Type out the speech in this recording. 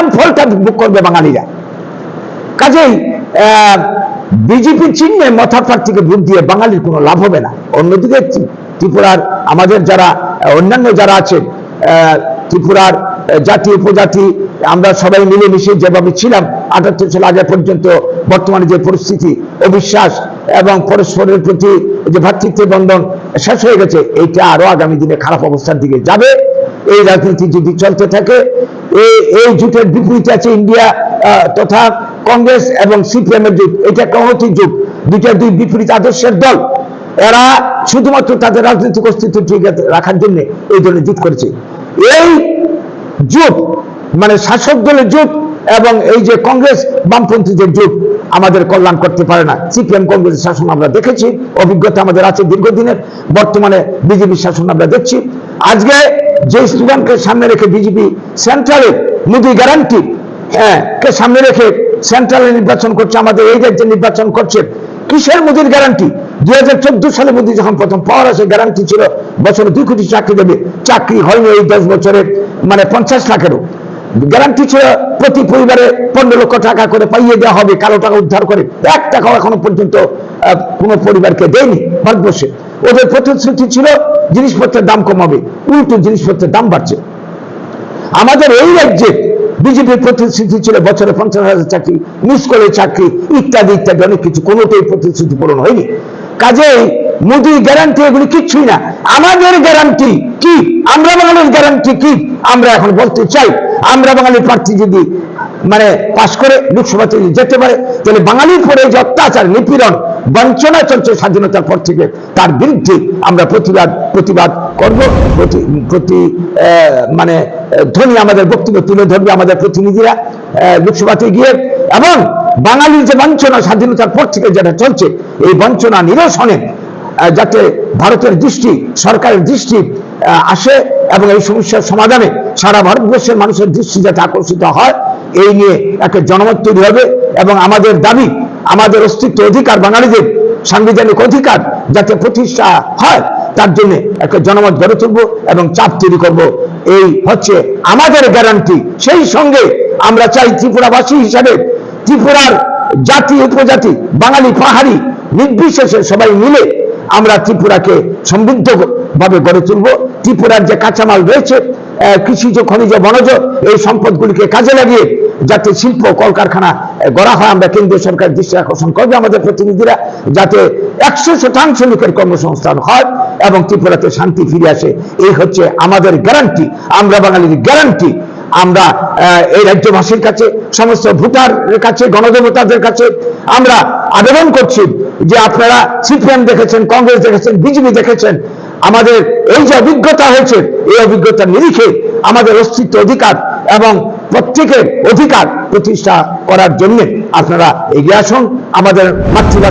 পরিণাম ফলটা ভোগ করবে বাঙালিরা। কাজেই বিজেপি চিহ্নে মথা প্রার্থীকে ভোট দিয়ে বাঙালির কোনো লাভ হবে না। অন্যদিকে ত্রিপুরার আমাদের যারা অন্যান্য যারা আছেন ত্রিপুরার জাতি, উপজাতি, আমরা সবাই মিলেমিশে যেভাবে ছিলাম, আটাত্তর সাল আগে পর্যন্ত বর্তমানে যে পরিস্থিতি, অবিশ্বাস এবং পরস্পরের প্রতি যে ভ্রাতৃত্বের বন্ধন শেষ হয়ে গেছে, এইটা আরও আগামী দিনে খারাপ অবস্থার দিকে যাবে। এই রাজনীতি যদি চলতে থাকে এই জোটের বিপরীতে আছে ইন্ডিয়া তথা কংগ্রেস এবং সিপিএম এর জোট। এটা কমতি যুগ দুইটা দুই বিপরীত আদর্শের দল। এরা শুধুমাত্র তাদের রাজনৈতিক অস্তিত্ব ঠিক রাখার জন্য এই ধরনের জোট করেছে। এই জোট মানে শাসক দলের জোট এবং এই যে কংগ্রেস বামপন্থীদের জোট আমাদের কল্যাণ করতে পারে না। সিপিএম কংগ্রেসের শাসন আমরা দেখেছি, অভিজ্ঞতা আমাদের আছে দীর্ঘদিনের। বর্তমানে বিজেপি শাসন আমরা দেখছি। আজকে যে স্লোগানকে সামনে রেখে বিজেপি সেন্ট্রালে মোদী গ্যারান্টি হ্যাঁ কে সামনে রেখে সেন্ট্রালে নির্বাচন করছে, আমাদের এই রাজ্যে নির্বাচন করছে, কিসের মোদীর গ্যারান্টি দুই হাজার চোদ্দ সালে মোদী যখন প্রথম পাওয়ার আসে গ্যারান্টি ছিল, বছরে দুই কোটি চাকরি দেবে। চাকরি হয়নি এই দশ বছরের মানে পঞ্চাশ লাখেরও। গ্যারান্টি ছিল প্রতি পরিবারে পনেরো লক্ষ টাকা করে পাইয়ে দেওয়া হবে, কালো টাকা উদ্ধার করে। এক টাকাও এখনও পর্যন্ত কোনো পরিবারকে দেয়নি ভারতবর্ষে। ওদের প্রতিশ্রুতি ছিল জিনিসপত্রের দাম কমাবে, উল্টো জিনিসপত্রের দাম বাড়ছে। আমাদের এই রাজ্যে বিজেপির প্রতিশ্রুতি ছিল বছরে পঞ্চাশ হাজার চাকরি, মিস করে চাকরি, ইত্যাদি ইত্যাদি, অনেক কিছু। কোনোটাই প্রতিশ্রুতি পূরণ হয়নি। কাজেই মোদী গ্যারান্টি এগুলি কিচ্ছুই না। আমাদের গ্যারান্টি কি? আমরা বাঙালির গ্যারান্টি কি? আমরা এখন বলতে চাই আমরা বাঙালির প্রার্থী যদি মানে পাশ করে লোকসভাতে যেতে পারে, তাহলে বাঙালির পরে যে অত্যাচার, নিপীড়ন, বঞ্চনা চলছে স্বাধীনতার পর থেকে, তার বিরুদ্ধে আমরা প্রতিবাদ প্রতিবাদ করব। প্রতি প্রতি মানে ধ্বনি আমাদের বক্তব্য তুলে ধরবে আমাদের প্রতিনিধিরা লোকসভাতে গিয়ে। এবং বাঙালির যে বঞ্চনা স্বাধীনতার পর থেকে যেটা চলছে, এই বঞ্চনা নিরসনে যাতে ভারতের দৃষ্টি, সরকারের দৃষ্টি আসে এবং এই সমস্যার সমাধানে সারা ভারতবর্ষের মানুষের দৃষ্টি যাতে আকর্ষিত হয়, এই নিয়ে একটা জনমত তৈরি হবে এবং আমাদের দাবি, আমাদের অস্তিত্ব অধিকার বাঙালিদের সাংবিধানিক অধিকার যাতে প্রতিষ্ঠা হয়, তার জন্য একটা জনমত গড়ে তুলব এবং চাপ তৈরি করব। এই হচ্ছে আমাদের গ্যারান্টি সেই সঙ্গে আমরা চাই ত্রিপুরাবাসী হিসাবে ত্রিপুরার জাতি, উপজাতি, বাঙালি পাহাড়ি নির্বিশেষে সবাই মিলে আমরা ত্রিপুরাকে সমৃদ্ধ ভাবে গড়ে তুলব। ত্রিপুরার যে কাঁচামাল রয়েছে কৃষিজ খনিজ বনজ, এই সম্পদগুলিকে কাজে লাগিয়ে যাতে শিল্প কলকারখানা গড়া হয়, আমরা কেন্দ্রীয় সরকার দৃষ্টি আকর্ষণ করবে। আমাদের প্রতিনিধিরা যাতে একশো শতাংশ লোকের কর্মসংস্থান হয় এবং ত্রিপুরাতে শান্তি ফিরে আসে, এই হচ্ছে আমাদের গ্যারান্টি আমরা বাঙালির গ্যারান্টি আমরা এই রাজ্যবাসীর কাছে, সমস্ত ভোটারের কাছে, গণদেবতাদের কাছে আমরা আবেদন করছি যে আপনারা সিপিএম দেখেছেন, কংগ্রেস দেখেছেন, বিজেপি দেখেছেন, আমাদের এই যে অভিজ্ঞতা হয়েছে, এই অভিজ্ঞতা নিরিখে আমাদের অস্তিত্ব অধিকার এবং প্রত্যেকের অধিকার প্রতিষ্ঠা করার জন্য আপনারা এগিয়ে আসুন। আমাদের মাতৃভাষা